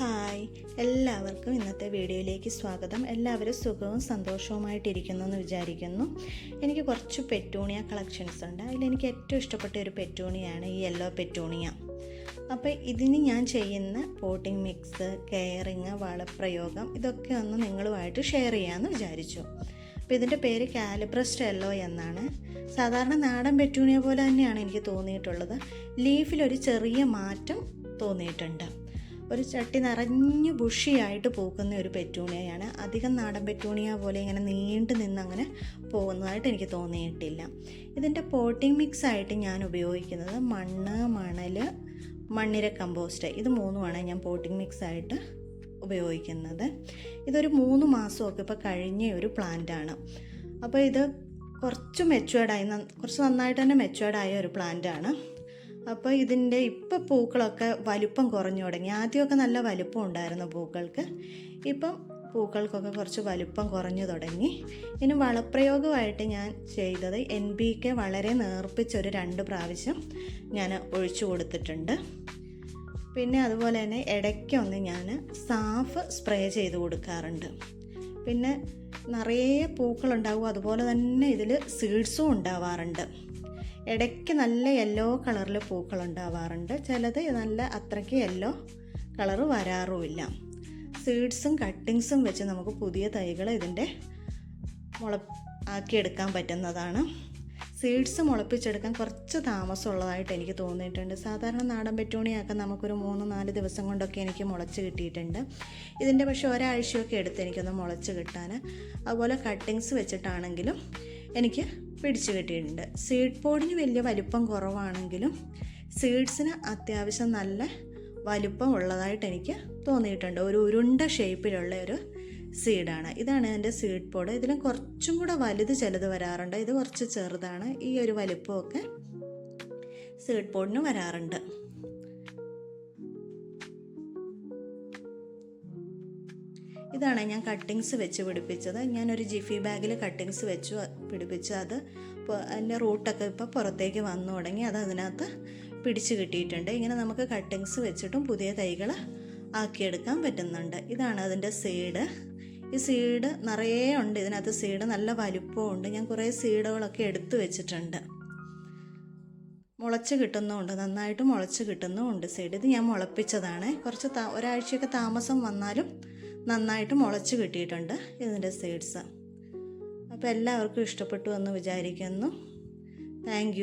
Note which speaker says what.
Speaker 1: Hi. എല്ലാവർക്കും ഇന്നത്തെ വീഡിയോയിലേക്ക് സ്വാഗതം. എല്ലാവരും സുഖവും സന്തോഷവുമായിട്ടിരിക്കുന്നു എന്ന് വിചാരിക്കുന്നു. എനിക്ക് കുറച്ച് പെറ്റൂണിയ കളക്ഷൻസ് ഉണ്ട്. അതിലെനിക്ക് ഏറ്റവും ഇഷ്ടപ്പെട്ട ഒരു പെറ്റൂണിയാണ് ഈ യെല്ലോ പെറ്റൂണിയ. അപ്പോൾ ഇതിന് ഞാൻ ചെയ്യുന്ന പോട്ടിംഗ് മിക്സ് കെയറിങ് വളപ്രയോഗം ഇതൊക്കെ ഒന്ന് നിങ്ങളുമായിട്ട് ഷെയർ ചെയ്യാമെന്ന് വിചാരിച്ചു. അപ്പോൾ ഇതിന്റെ പേര് കാലിബ്രസ്റ്റ് യെല്ലോ എന്നാണ്. സാധാരണ നാടൻ പെറ്റൂണിയ പോലെ തന്നെയാണ് എനിക്ക് തോന്നിയിട്ടുള്ളത്. ലീഫിലൊരു ചെറിയ മാറ്റം തോന്നിയിട്ടുണ്ട്. ഒരു ചട്ടി നിറഞ്ഞ് ബുഷിയായിട്ട് പോകുന്ന ഒരു പെറ്റൂണിയയാണ്. അധികം നാടൻ പെറ്റൂണിയ പോലെ ഇങ്ങനെ നീണ്ടു നിന്ന് അങ്ങനെ പോകുന്നതായിട്ട് എനിക്ക് തോന്നിയിട്ടില്ല. ഇതിന്റെ പോട്ടിംഗ് മിക്സ് ആയിട്ട് ഞാൻ ഉപയോഗിക്കുന്നത് മണ്ണ് മണൽ മണ്ണിര കമ്പോസ്റ്റ്. ഇത് മൂന്നുമാണ് ഞാൻ പോട്ടിംഗ് മിക്സ് ആയിട്ട് ഉപയോഗിക്കുന്നത്. ഇതൊരു മൂന്ന് മാസമൊക്കെ ഇപ്പോൾ കഴിഞ്ഞ ഒരു പ്ലാന്റാണ് അപ്പോൾ ഇത് കുറച്ച് മെച്ചുവേർഡായി കുറച്ച് നന്നായിട്ട് തന്നെ മെച്ചുവേർഡായ ഒരു പ്ലാന്റാണ് അപ്പോൾ ഇതിന്റെ ഇപ്പം പൂക്കളൊക്കെ വലുപ്പം കുറഞ്ഞു തുടങ്ങി. ആദ്യമൊക്കെ നല്ല വലുപ്പം ഉണ്ടായിരുന്നു പൂക്കൾക്ക്. ഇപ്പം പൂക്കൾക്കൊക്കെ കുറച്ച് വലുപ്പം കുറഞ്ഞു തുടങ്ങി. ഇനി വളപ്രയോഗമായിട്ട് ഞാൻ ചെയ്തത് എൻ ബി കെ വളരെ നേർപ്പിച്ചൊരു രണ്ട് പ്രാവശ്യം ഞാൻ ഒഴിച്ചു കൊടുത്തിട്ടുണ്ട്. പിന്നെ അതുപോലെ തന്നെ ഇടയ്ക്കൊന്ന് ഞാൻ സാഫ് സ്പ്രേ ചെയ്ത് കൊടുക്കാറുണ്ട്. പിന്നെ നിറയെ പൂക്കളുണ്ടാവും. അതുപോലെ തന്നെ ഇതിൽ സീഡ്സും ഉണ്ടാവാറുണ്ട്. ഇടയ്ക്ക് നല്ല യെല്ലോ കളറിൽ പൂക്കൾ ഉണ്ടാവാറുണ്ട് ചിലത് നല്ല അത്രയ്ക്ക് യെല്ലോ കളർ വരാറുമില്ല. സീഡ്സും കട്ടിങ്സും വെച്ച് നമുക്ക് പുതിയ തൈകൾ ഇതിന്റെ മുള ആക്കിയെടുക്കാൻ പറ്റുന്നതാണ്. സീഡ്സ് മുളപ്പിച്ചെടുക്കാൻ കുറച്ച് താമസമുള്ളതായിട്ട് എനിക്ക് തോന്നിയിട്ടുണ്ട്. സാധാരണ നാടൻ പെറ്റൂണിയൊക്കെ നമുക്കൊരു മൂന്ന് നാല് ദിവസം കൊണ്ടൊക്കെ എനിക്ക് മുളച്ച് കിട്ടിയിട്ടുണ്ട്. ഇതിന്റെ പക്ഷേ ഒരാഴ്ചയൊക്കെ എടുത്ത് എനിക്കൊന്ന് മുളച്ച് കിട്ടാൻ. അതുപോലെ കട്ടിങ്സ് വെച്ചിട്ടാണെങ്കിലും എനിക്ക് പിടിച്ചു കിട്ടിയിട്ടുണ്ട്. സീഡ് പോഡിന് വലിയ വലുപ്പം കുറവാണെങ്കിലും സീഡ്സിന് അത്യാവശ്യം നല്ല വലുപ്പം ഉള്ളതായിട്ട് എനിക്ക് തോന്നിയിട്ടുണ്ട്. ഒരു ഉരുണ്ട ഷേപ്പിലുള്ള ഒരു സീഡാണ് ഇതാണ് എന്റെ സീഡ് പോഡ് ഇതിലും കുറച്ചും കൂടെ വലുത് ചിലത് വരാറുണ്ട്. ഇത് കുറച്ച് ചെറുതാണ്. ഈ ഒരു വലിപ്പമൊക്കെ സീഡ് പോഡിന് വരാറുണ്ട്. ഇതാണ് ഞാൻ കട്ടിങ്സ് വെച്ച് പിടിപ്പിച്ചത്. ഞാനൊരു ജിഫി ബാഗിൽ കട്ടിങ്സ് വെച്ച്. പിടിപ്പിച്ച് അത് അതിന്റെ റൂട്ടൊക്കെ ഇപ്പോൾ പുറത്തേക്ക് വന്നു തുടങ്ങി അത് അതിനകത്ത് പിടിച്ച് കിട്ടിയിട്ടുണ്ട്. ഇങ്ങനെ നമുക്ക് കട്ടിങ്സ് വെച്ചിട്ടും പുതിയ തൈകൾ ആക്കിയെടുക്കാൻ പറ്റുന്നുണ്ട്. ഇതാണ് അതിന്റെ സീഡ്. ഈ സീഡ് നിറയെ ഉണ്ട്. ഇതിനകത്ത് സീഡ് നല്ല വലിപ്പമുണ്ട് ഞാൻ കുറേ സീഡുകളൊക്കെ എടുത്തു വെച്ചിട്ടുണ്ട്. മുളച്ച് കിട്ടുന്നുമുണ്ട്. നന്നായിട്ട് മുളച്ച് കിട്ടുന്നുമുണ്ട് സീഡ്. ഇത് ഞാൻ മുളപ്പിച്ചതാണ്. കുറച്ച് ഒരാഴ്ചയൊക്കെ താമസം വന്നാലും നന്നായിട്ട് മുളച്ച് കിട്ടിയിട്ടുണ്ട് ഇതിന്റെ സീഡ്സ്. അപ്പോൾ എല്ലാവർക്കും ഇഷ്ടപ്പെട്ടു എന്ന് വിചാരിക്കുന്നു. താങ്ക്